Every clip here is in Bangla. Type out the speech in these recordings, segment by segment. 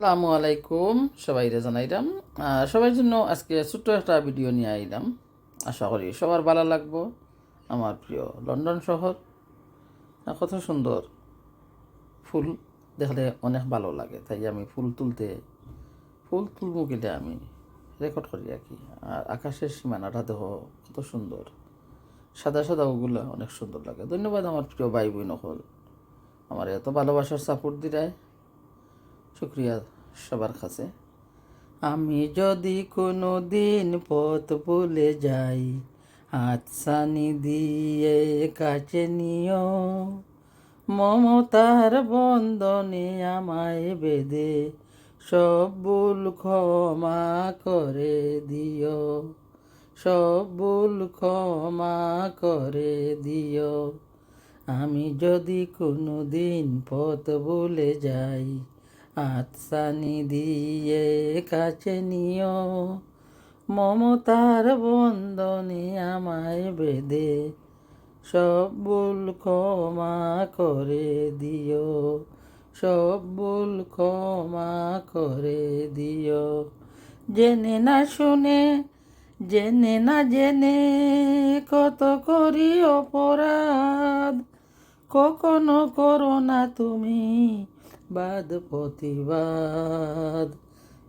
আসসালামু আলাইকুম। সবাইরে জানাইলাম সবার জন্য আজকে ছোট্ট একটা ভিডিও নিয়ে আইলাম। আশা করি সবার ভালো লাগবো। আমার প্রিয় লন্ডন শহর। কত সুন্দর ফুল। দেখলে অনেক ভালো লাগে। তাই আমি ফুল তুলতে, ফুল তুলবো গেলে আমি রেকর্ড করি আর কি। আর আকাশের সীমানাটা দেহ, কত সুন্দর। সাদা সাদা ওগুলো অনেক সুন্দর লাগে। ধন্যবাদ আমার প্রিয় ভাই বোন হল আমার এত ভালোবাসার সাপোর্ট দিরায়। শুক্রিয়া সবার কাছে। আমি যদি কোনো দিন পথ ভুলে যাই, হাত সানি দিয়ে কাছে নিও। মমতার বন্ধনে আমায় বেদে সব ভুল ক্ষমা করে দিও। সব ভুল ক্ষমা করে দিও। আমি যদি কোনো দিন পথ ভুলে যাই আতসানি দিয়ে কাছে নিও মমতার বন্ধনে আমায় বেঁধে, সব ভুল ক্ষমা করে দিও। সব ভুল ক্ষমা করে দিও। জেনে না শুনে, জেনে না জেনে কত করি অপরাধ। কখনো করো না তুমি বাদ, প্রতিবাদ।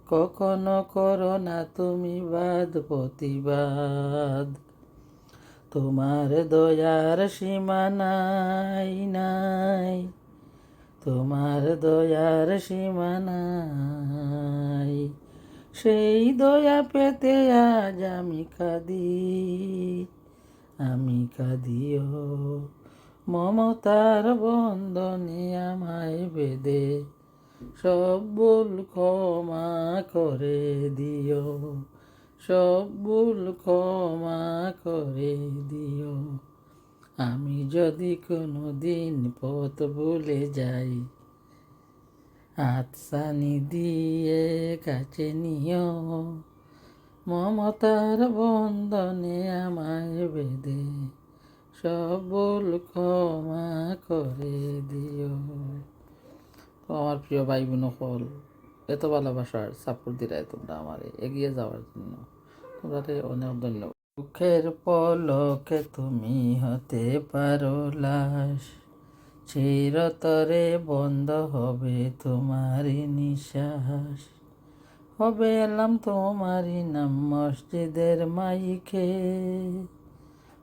কখনো করো না তুমি বাদ, প্রতিবাদ। তোমার দয়ার সীমা নাই। নাই তোমার দয়ার সীমা নাই সেই দয়া পেতে আজ আমি কাঁদি, আমি কাঁদিও। মমতার বন্ধনে আমায় বেদে সব ভুল ক্ষমা করে দিও, সব ভুল ক্ষমা করে দিও। আমি যদি কোনো দিন পথ ভুলে যাই হাত সানি দিয়ে কাছে নিও। মমতার বন্ধনে আমায় বেঁধে সব ভুল ক্ষমা করে দিও। তো আমার প্রিয় ভাই বোন হল এত ভালোবাসার সাপোর্ট দিলাই তোমরা আমার, এগিয়ে যাওয়ার জন্য। তোমাদের অনেক ধন্যবাদ। দুঃখের পলকে তুমি হতে পারো লাশ, চিরতরে বন্ধ হবে তোমারই নিঃশ্বাস। হবে এলাম তোমারই নাম মসজিদের মাইকে।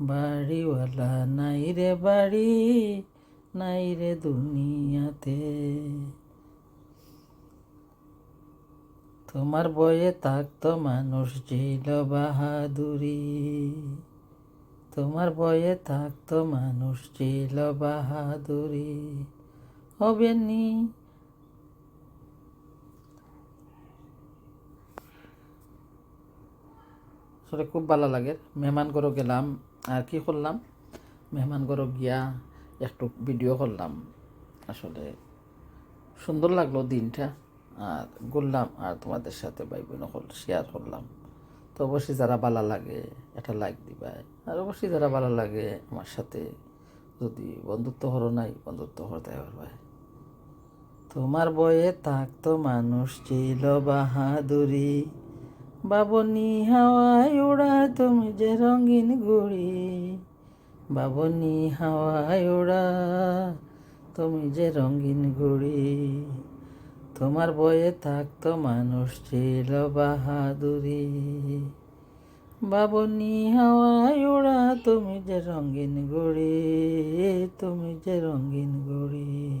বাড়িওয়ালা নাই রে বাড়ি, নাই রে দুনিয়াতে। তোমার বয়ে থাকতো মানুষ ছিল বাহাদুরি। তোমার বয়ে থাকতো মানুষ ছিল বাহাদুরি। হবে নি। আসলে খুব ভালো লাগে। মেহমান ঘরও গেলাম। আর কি করলাম? মেহমান ঘরও গিয়া একটু ভিডিও করলাম। আসলে সুন্দর লাগল দিনটা। আর ঘুরলাম আর তোমাদের সাথে ভাই বোন শেয়ার করলাম। তো অবশ্যই যারা ভালো লাগে, একটা লাইক দিবা। আর অবশ্যই যারা ভালো লাগে, আমার সাথে যদি বন্ধুত্ব হরো নাই, বন্ধুত্ব হতে পারবে। তোমার বয়ে থাকতো মানুষ ছিল বাহাদুরি। বাবনি হাওয়ায় ওড়া তুমি যে রঙিন ঘুড়ি বাবনি হাওয়ায় ওড়া তুমি যে রঙিন ঘুড়ি তোমার বয়ে থাকতো মানুষ ছিল বাহাদুরি। বাবনি হাওয়ায় ওড়া তুমি যে রঙিন ঘুড়ি তুমি যে রঙিন ঘুড়ি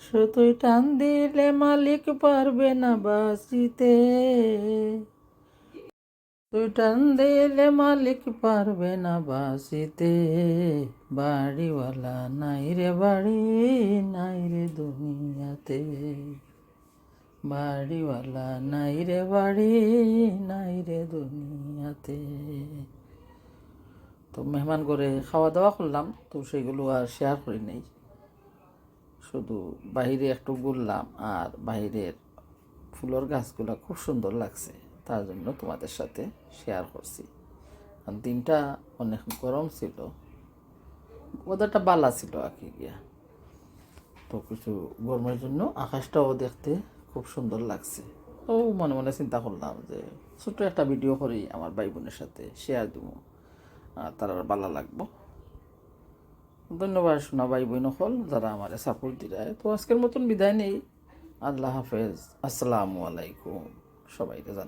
শুধুই টান দিলে মালিক পারবে না বাসিতে টান দিলে মালিক পারবে না বাসিতে বাড়িওয়ালা নাই রে বাড়ি, নাই রে দুনিয়াতে। বাড়িওয়ালা নাই রে বাড়ি, নাই রে দুনিয়াতে। তো মেহমান করে খাওয়া দাওয়া করলাম, তো সেগুলো আর শেয়ার করি নাই। শুধু বাইরে একটু ঘুরলাম আর বাইরের ফুলের গাছগুলো খুব সুন্দর লাগছে। তার জন্য তোমাদের সাথে শেয়ার করছি। আর দিনটা অনেক গরম ছিল ওদেরটা বালা ছিল আর কি গিয়া। তো কিছু গরমের জন্য আকাশটাও দেখতে খুব সুন্দর লাগছে। ও মনে মনে চিন্তা করলাম যে, ছোট্ট একটা ভিডিও করি, আমার ভাই বোনের সাথে শেয়ার দিব। আর তার ভালো লাগবো। ধন্যবাদ শোনা ভাই বোন হল যারা আমার সাপোর্ট দিলায় তো আজকের মতন বিদায় নেই। আল্লাহ হাফেজ। আসসালামু আলাইকুম। সবাইকে জানাই